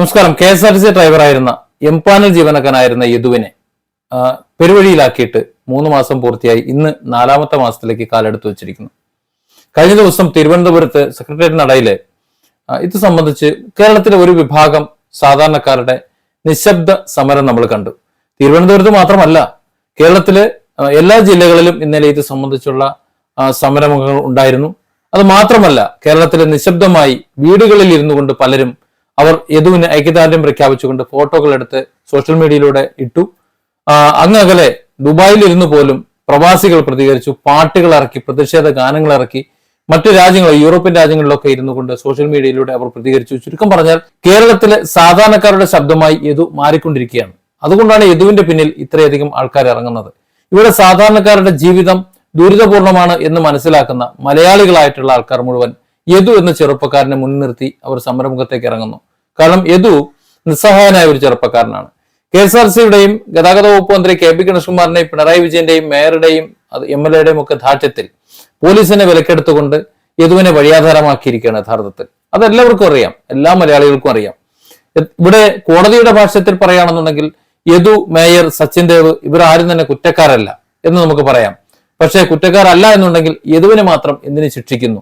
നമസ്കാരം. K S R T C ഡ്രൈവറായിരുന്ന empanel ജീവനക്കാരനായിരുന്ന യദുവിനെ പെരുവഴിയിലാക്കിയിട്ട് മൂന്ന് മാസം പൂർത്തിയായി ഇന്ന് നാലാമത്തെ മാസത്തിലേക്ക് കാലെടുത്ത് വെച്ചിരിക്കുന്നു. കഴിഞ്ഞ ദിവസം തിരുവനന്തപുരത്ത് സെക്രട്ടേറിയറ്റ് നടയിൽ ആ, ഇത് സംബന്ധിച്ച് കേരളത്തിലെ ഒരു വിഭാഗം സാധാരണക്കാരുടെ നിശബ്ദ സമരം നമ്മൾ കണ്ടു. തിരുവനന്തപുരത്ത് മാത്രമല്ല കേരളത്തിലെ എല്ലാ ജില്ലകളിലും ഇന്നലെ ഇത് സംബന്ധിച്ചുള്ള സമരമുഖങ്ങൾ ഉണ്ടായിരുന്നു. അത് മാത്രമല്ല കേരളത്തിലെ നിശബ്ദമായി വീടുകളിൽ ഇരുന്നു കൊണ്ട് പലരും അവർ യദുവിന് ഐക്യദാർഢ്യം പ്രഖ്യാപിച്ചുകൊണ്ട് ഫോട്ടോകൾ എടുത്ത് സോഷ്യൽ മീഡിയയിലൂടെ ഇട്ടു. അങ്ങ് അങ്ങകലെ ദുബായിൽ ഇരുന്നു പോലും പ്രവാസികൾ പ്രതികരിച്ചു പാട്ടുകൾ ഇറക്കി പ്രതിഷേധ ഗാനങ്ങൾ ഇറക്കി. മറ്റു രാജ്യങ്ങൾ യൂറോപ്യൻ രാജ്യങ്ങളിലൊക്കെ ഇരുന്നു കൊണ്ട് സോഷ്യൽ മീഡിയയിലൂടെ അവർ പ്രതികരിച്ചു. ചുരുക്കം പറഞ്ഞാൽ കേരളത്തിലെ സാധാരണക്കാരുടെ ശബ്ദമായി യദു മാറിക്കൊണ്ടിരിക്കുകയാണ്. അതുകൊണ്ടാണ് യദുവിന്റെ പിന്നിൽ ഇത്രയധികം ആൾക്കാർ ഇറങ്ങുന്നത്. ഇവിടെ സാധാരണക്കാരുടെ ജീവിതം ദുരിതപൂർണമാണ് എന്ന് മനസ്സിലാക്കുന്ന മലയാളികളായിട്ടുള്ള ആൾക്കാർ മുഴുവൻ യദു എന്ന ചെറുപ്പക്കാരനെ മുൻനിർത്തി അവർ സമരമുഖത്തേക്ക് ഇറങ്ങുന്നു. കാരണം യദു നിസ്സഹായനായ ഒരു ചെറുപ്പക്കാരനാണ്. കെ എസ് ആർ സിയുടെയും ഗതാഗത വകുപ്പ് മന്ത്രി കെ പി ഗണേഷ്കുമാറിന്റെയും പിണറായി വിജയന്റെയും മേയറുടെയും എം എൽ എയുടെയും ഒക്കെ ധാർഢ്യത്തിൽ പോലീസിനെ വിലക്കെടുത്തുകൊണ്ട് യദുവിനെ വഴിയാധാരമാക്കിയിരിക്കുകയാണ് യഥാർത്ഥത്തിൽ. അതെല്ലാവർക്കും അറിയാം. എല്ലാ മലയാളികൾക്കും അറിയാം. ഇവിടെ കോടതിയുടെ ഭാഷത്തിൽ പറയുകയാണെന്നുണ്ടെങ്കിൽ യദു മേയർ സച്ചിൻ ദേവ് ഇവർ ആരും തന്നെ കുറ്റക്കാരല്ല എന്ന് നമുക്ക് പറയാം. പക്ഷേ കുറ്റക്കാരല്ല എന്നുണ്ടെങ്കിൽ യദുവിനെ മാത്രം എന്തിനു ശിക്ഷിക്കുന്നു?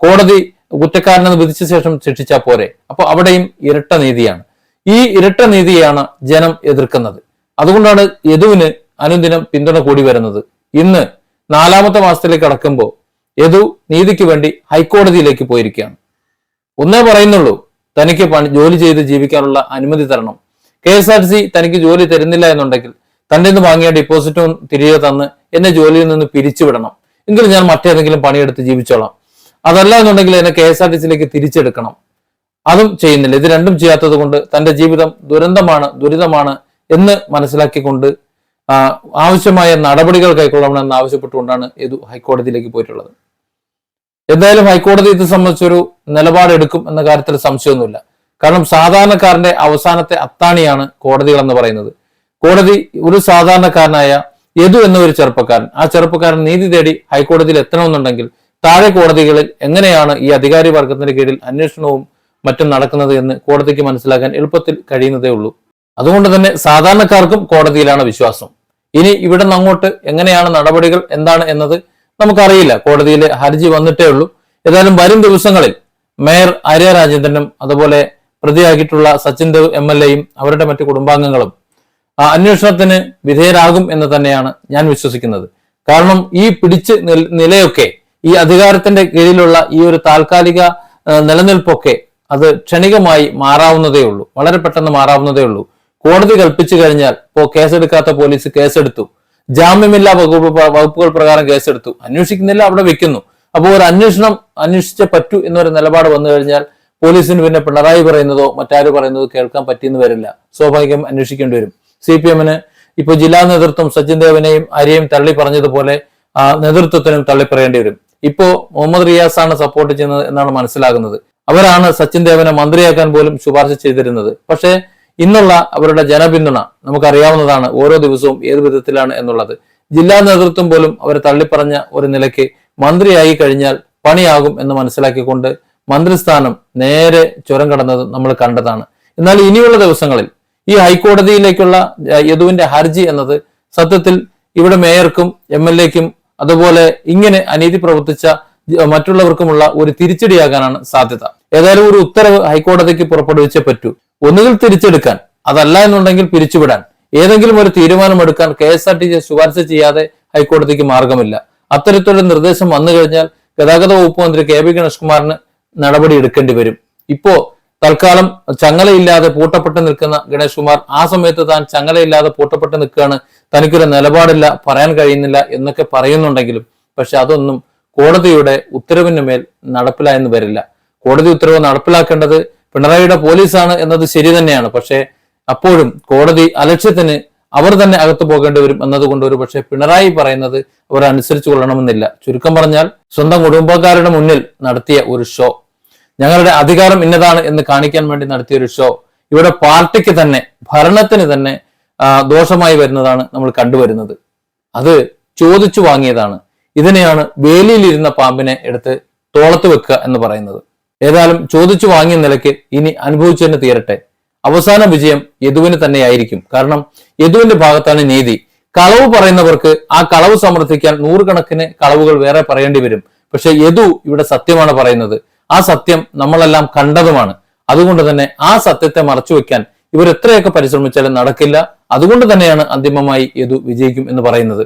കോടതി കുറ്റക്കാരനെന്ന് വിധിച്ച ശേഷം ശിക്ഷിച്ചാൽ പോരെ. അപ്പൊ അവിടെയും ഇരട്ട നീതിയാണ്. ഈ ഇരട്ട നീതിയാണ് ജനം എതിർക്കുന്നത്. അതുകൊണ്ടാണ് യദുവിന് അനുദിനം പിന്തുണ കൂടി വരുന്നത്. ഇന്ന് നാലാമത്തെ മാസത്തിലേക്ക് കടക്കുമ്പോൾ യദു നീതിക്ക് വേണ്ടി ഹൈക്കോടതിയിലേക്ക് പോയിരിക്കുകയാണ്. ഒന്നേ പറയുന്നുള്ളൂ തനിക്ക് ജോലി ചെയ്ത് ജീവിക്കാനുള്ള അനുമതി തരണം. കെ എസ് ആർ സി തനിക്ക് ജോലി തരുന്നില്ല എന്നുണ്ടെങ്കിൽ തന്റെ നിന്ന് വാങ്ങിയ ഡിപ്പോസിറ്റും തിരികെ തന്ന് എന്നെ ജോലിയിൽ നിന്ന് പിരിച്ചുവിടണം. എങ്കിൽ ഞാൻ മറ്റേതെങ്കിലും പണിയെടുത്ത് ജീവിച്ചോളാം. അതല്ല എന്നുണ്ടെങ്കിൽ എന്നെ കെ എസ് ആർ ടി സിയിലേക്ക് തിരിച്ചെടുക്കണം. അതും ചെയ്യുന്നില്ല. ഇത് രണ്ടും ചെയ്യാത്തത് കൊണ്ട് തന്റെ ജീവിതം ദുരന്തമാണ് ദുരിതമാണ് എന്ന് മനസ്സിലാക്കിക്കൊണ്ട് ആവശ്യമായ നടപടികൾ കൈക്കൊള്ളണമെന്ന് ആവശ്യപ്പെട്ടുകൊണ്ടാണ് ഇത് ഹൈക്കോടതിയിലേക്ക് പോയിട്ടുള്ളത്. എന്തായാലും ഹൈക്കോടതി ഇത് സംബന്ധിച്ചൊരു നിലപാടെടുക്കും എന്ന കാര്യത്തിൽ സംശയമൊന്നുമില്ല. കാരണം സാധാരണക്കാരന്റെ അവസാനത്തെ അത്താണിയാണ് കോടതികൾ എന്ന് പറയുന്നത്. കോടതി ഒരു സാധാരണക്കാരനായ യദു എന്ന ഒരു ചെറുപ്പക്കാരൻ ആ ചെറുപ്പക്കാരൻ നീതി തേടി ഹൈക്കോടതിയിൽ എത്തണമെന്നുണ്ടെങ്കിൽ താഴെ കോടതികളിൽ എങ്ങനെയാണ് ഈ അധികാരി വർഗത്തിന്റെ കീഴിൽ അന്വേഷണവും മറ്റും നടക്കുന്നത് എന്ന് കോടതിക്ക് മനസ്സിലാക്കാൻ എളുപ്പത്തിൽ കഴിയുന്നതേ ഉള്ളൂ. അതുകൊണ്ട് തന്നെ സാധാരണക്കാർക്കും കോടതിയിലാണ് വിശ്വാസം. ഇനി ഇവിടെ നിന്ന് അങ്ങോട്ട് എങ്ങനെയാണ് നടപടികൾ എന്താണ് എന്നത് നമുക്കറിയില്ല. കോടതിയിലെ ഹർജി വന്നിട്ടേ ഉള്ളൂ. ഏതായാലും വരും ദിവസങ്ങളിൽ മേയർ ആര്യ രാജേന്ദ്രനും അതുപോലെ പ്രതിയാക്കിയിട്ടുള്ള സച്ചിൻ ദേവ് എം എൽ എയും അവരുടെ മറ്റു കുടുംബാംഗങ്ങളും ആ അന്വേഷണത്തിന് വിധേയരാകും എന്ന് തന്നെയാണ് ഞാൻ വിശ്വസിക്കുന്നത്. കാരണം ഈ പിടിച്ച് നിലയൊക്കെ ഈ അധികാരത്തിന്റെ കീഴിലുള്ള ഈ ഒരു താൽക്കാലിക നിലനിൽപ്പൊക്കെ അത് ക്ഷണികമായി മാറാവുന്നതേ ഉള്ളൂ. വളരെ പെട്ടെന്ന് മാറാവുന്നതേ ഉള്ളൂ. കോടതി കൽപ്പിച്ചു കഴിഞ്ഞാൽ ഇപ്പോ കേസെടുക്കാത്ത പോലീസ് കേസെടുത്തു. ജാമ്യമില്ലാ വകുപ്പ് വകുപ്പുകൾ പ്രകാരം കേസെടുത്തു. അന്വേഷിക്കുന്നില്ല അവിടെ വെക്കുന്നു. അപ്പോൾ ഒരു അന്വേഷണം അന്വേഷിച്ചേ പറ്റൂ എന്നൊരു നിലപാട് വന്നു കഴിഞ്ഞാൽ പോലീസിന് പിന്നെ പിണറായി പറയുന്നതോ മറ്റാര് പറയുന്നതോ കേൾക്കാൻ പറ്റിയെന്ന് വരില്ല. സ്വാഭാവികം അന്വേഷിക്കേണ്ടി വരും. സി പി എമ്മിന് ഇപ്പൊ ജില്ലാ നേതൃത്വം സച്ചിൻ ദേവനെയും ആര്യയും തള്ളി പറഞ്ഞതുപോലെ നേതൃത്വത്തിനും തള്ളിപ്പറയേണ്ടി വരും. ഇപ്പോ മുഹമ്മദ് റിയാസ് ആണ് സപ്പോർട്ട് ചെയ്യുന്നത് എന്നാണ് മനസ്സിലാകുന്നത്. അവരാണ് സച്ചിൻ ദേവനെ മന്ത്രിയാക്കാൻ പോലും ശുപാർശ ചെയ്തിരുന്നത്. പക്ഷേ ഇന്നുള്ള അവരുടെ ജനപിന്തുണ നമുക്കറിയാവുന്നതാണ് ഓരോ ദിവസവും ഏത് വിധത്തിലാണ് എന്നുള്ളത്. ജില്ലാ നേതൃത്വം പോലും അവരെ തള്ളിപ്പറഞ്ഞ ഒരു നിലയ്ക്ക് മന്ത്രിയായി കഴിഞ്ഞാൽ പണിയാകും എന്ന് മനസ്സിലാക്കിക്കൊണ്ട് മന്ത്രിസ്ഥാനം നേരെ ചുരം കടന്നത് നമ്മൾ കണ്ടതാണ്. എന്നാൽ ഇനിയുള്ള ദിവസങ്ങളിൽ ഈ ഹൈക്കോടതിയിലേക്കുള്ള യദുവിന്റെ ഹർജി എന്നത് സത്യത്തിൽ ഇവിടെ മേയർക്കും എം എൽ എക്കും അതുപോലെ ഇങ്ങനെ അനീതി പ്രവർത്തിച്ച മറ്റുള്ളവർക്കുമുള്ള ഒരു തിരിച്ചടിയാകാനാണ് സാധ്യത. ഏതായാലും ഒരു ഉത്തരവ് ഹൈക്കോടതിക്ക് പുറപ്പെടുവിച്ചേ പറ്റൂ. ഒന്നുകിൽ തിരിച്ചെടുക്കാൻ അതല്ല എന്നുണ്ടെങ്കിൽ പിരിച്ചുവിടാൻ. ഏതെങ്കിലും ഒരു തീരുമാനമെടുക്കാൻ K S R T C ശുപാർശ ചെയ്യാതെ ഹൈക്കോടതിക്ക് മാർഗമില്ല. അത്തരത്തിലുള്ള നിർദ്ദേശം വന്നു കഴിഞ്ഞാൽ ഗതാഗത വകുപ്പ് മന്ത്രി കെ പി ഗണേഷ്കുമാറിന് നടപടി എടുക്കേണ്ടി വരും. ഇപ്പോ തൽക്കാലം ചങ്ങലയില്ലാതെ പൂട്ടപ്പെട്ട് നിൽക്കുന്ന ഗണേഷ് കുമാർ ആ സമയത്ത് താൻ ചങ്ങലയില്ലാതെ പൂട്ടപ്പെട്ട് നിൽക്കുകയാണ്. തനിക്കൊരു നിലപാടില്ല പറയാൻ കഴിയുന്നില്ല എന്നൊക്കെ പറയുന്നുണ്ടെങ്കിലും പക്ഷെ അതൊന്നും കോടതിയുടെ ഉത്തരവിന് മേൽ നടപ്പിലായെന്ന് വരില്ല. കോടതി ഉത്തരവ് നടപ്പിലാക്കേണ്ടത് പിണറായിയുടെ പോലീസാണ് എന്നത് ശരി തന്നെയാണ്. പക്ഷേ അപ്പോഴും കോടതി അലക്ഷ്യത്തിന് അവർ തന്നെ അകത്തു പോകേണ്ടി വരും എന്നതുകൊണ്ട് ഒരു പക്ഷേ പിണറായി പറയുന്നത് അവർ അനുസരിച്ചു കൊള്ളണമെന്നില്ല. ചുരുക്കം പറഞ്ഞാൽ സ്വന്തം കുടുംബക്കാരുടെ മുന്നിൽ നടത്തിയ ഒരു ഷോ. ഞങ്ങളുടെ അധികാരം ഇന്നതാണ് എന്ന് കാണിക്കാൻ വേണ്ടി നടത്തിയ ഒരു ഷോ ഇവിടെ പാർട്ടിക്ക് തന്നെ ഭരണത്തിന് തന്നെ ദോഷമായി വരുന്നതാണ് നമ്മൾ കണ്ടുവരുന്നത്. അത് ചോദിച്ചു വാങ്ങിയതാണ്. ഇതിനെയാണ് വേലിയിലിരുന്ന പാമ്പിനെ എടുത്ത് തോളത്ത് വെക്കുക എന്ന് പറയുന്നത്. ഏതായാലും ചോദിച്ചു വാങ്ങിയ നിലയ്ക്ക് ഇനി അനുഭവിച്ചു തന്നെ തീരട്ടെ. അവസാന വിജയം യദുവിന് തന്നെയായിരിക്കും. കാരണം യദുവിന്റെ ഭാഗത്താണ് നീതി. കളവ് പറയുന്നവർക്ക് ആ കളവ് സമർത്ഥിക്കാൻ നൂറുകണക്കിന് കളവുകൾ വേറെ പറയേണ്ടി വരും. പക്ഷെ യദു ഇവിടെ സത്യമാണ് പറയുന്നത്. ആ സത്യം നമ്മളെല്ലാം കണ്ടതുമാണ്. അതുകൊണ്ട് തന്നെ ആ സത്യത്തെ മറച്ചു വെക്കാൻ ഇവർ എത്രയൊക്കെ പരിശ്രമിച്ചാലും നടക്കില്ല. അതുകൊണ്ട് തന്നെയാണ് അന്തിമമായി യദു വിജയിക്കും എന്ന് പറയുന്നത്.